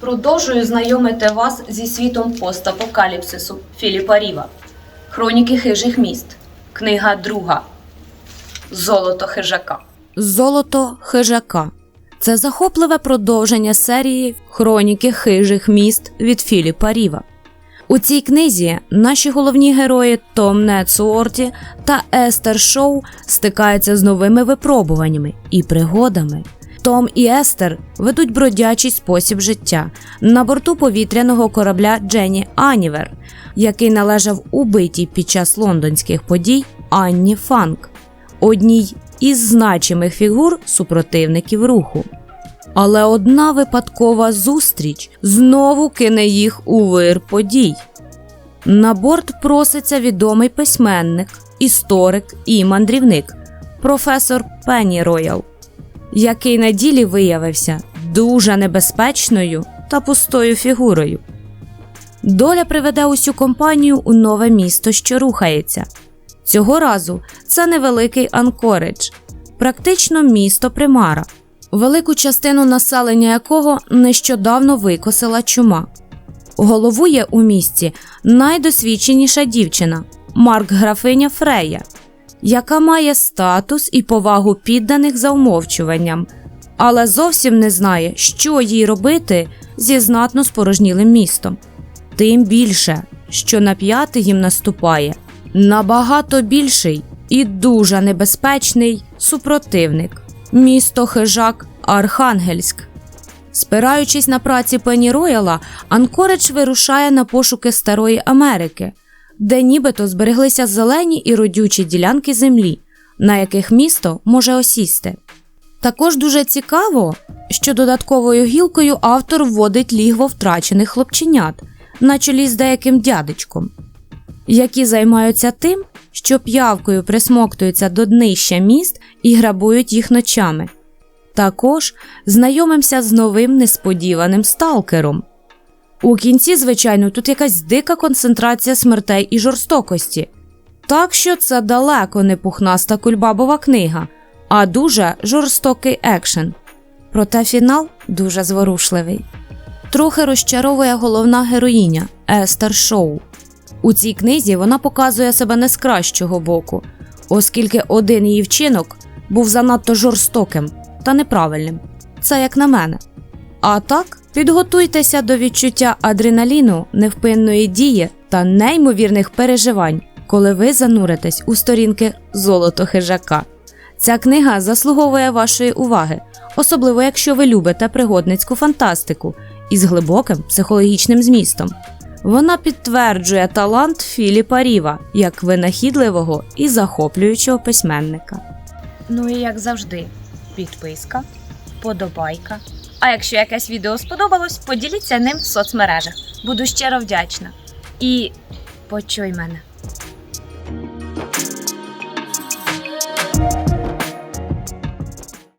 Продовжую знайомити вас зі світом постапокаліпсису Філіпа Ріва. Хроніки хижих міст. Книга друга. Золото хижака. Золото хижака. Це захопливе продовження серії Хроніки хижих міст від Філіпа Ріва. У цій книзі наші головні герої Том Нетсуорті та Естер Шоу стикаються з новими випробуваннями і пригодами. Том і Естер ведуть бродячий спосіб життя на борту повітряного корабля Дженні Анівер, який належав убитій під час лондонських подій Анні Фанк, одній із значимих фігур супротивників руху. Але одна випадкова зустріч знову кине їх у вир подій. На борт проситься відомий письменник, історик і мандрівник, професор Пенні Роял, який на ділі виявився дуже небезпечною та пустою фігурою. Доля приведе усю компанію у нове місто, що рухається. Цього разу це невеликий Анкоридж, практично місто Примара, велику частину населення якого нещодавно викосила чума. Головує у місті найдосвідченіша дівчина Марк графиня Фрея, яка має статус і повагу підданих за умовчуванням, але зовсім не знає, що їй робити зі знатно спорожнілим містом. Тим більше, що на п'яти їм наступає набагато більший і дуже небезпечний супротивник місто хижак Архангельськ. Спираючись на праці Пені Рояла, Анкоридж вирушає на пошуки Старої Америки, де нібито збереглися зелені і родючі ділянки землі, на яких місто може осісти. Також дуже цікаво, що додатковою гілкою автор вводить лігво втрачених хлопченят на чолі з деяким дядечком, які займаються тим, що п'явкою присмоктуються до днища міст і грабують їх ночами. Також знайомимося з новим несподіваним сталкером. У кінці, звичайно, тут якась дика концентрація смертей і жорстокості. Так що це далеко не пухнаста кульбабова книга, а дуже жорстокий екшен. Проте фінал дуже зворушливий. Трохи розчаровує головна героїня Естер Шоу. У цій книзі вона показує себе не з кращого боку, оскільки один її вчинок був занадто жорстоким та неправильним. Це як на мене. А так, підготуйтеся до відчуття адреналіну, невпинної дії та неймовірних переживань, коли ви зануритесь у сторінки золото хижака. Ця книга заслуговує вашої уваги, особливо якщо ви любите пригодницьку фантастику із глибоким психологічним змістом. Вона підтверджує талант Філіпа Ріва як винахідливого і захоплюючого письменника. Ну і як завжди, підписка, подобайка. А якщо якесь відео сподобалось, поділіться ним в соцмережах. Буду щиро вдячна. І почуй мене.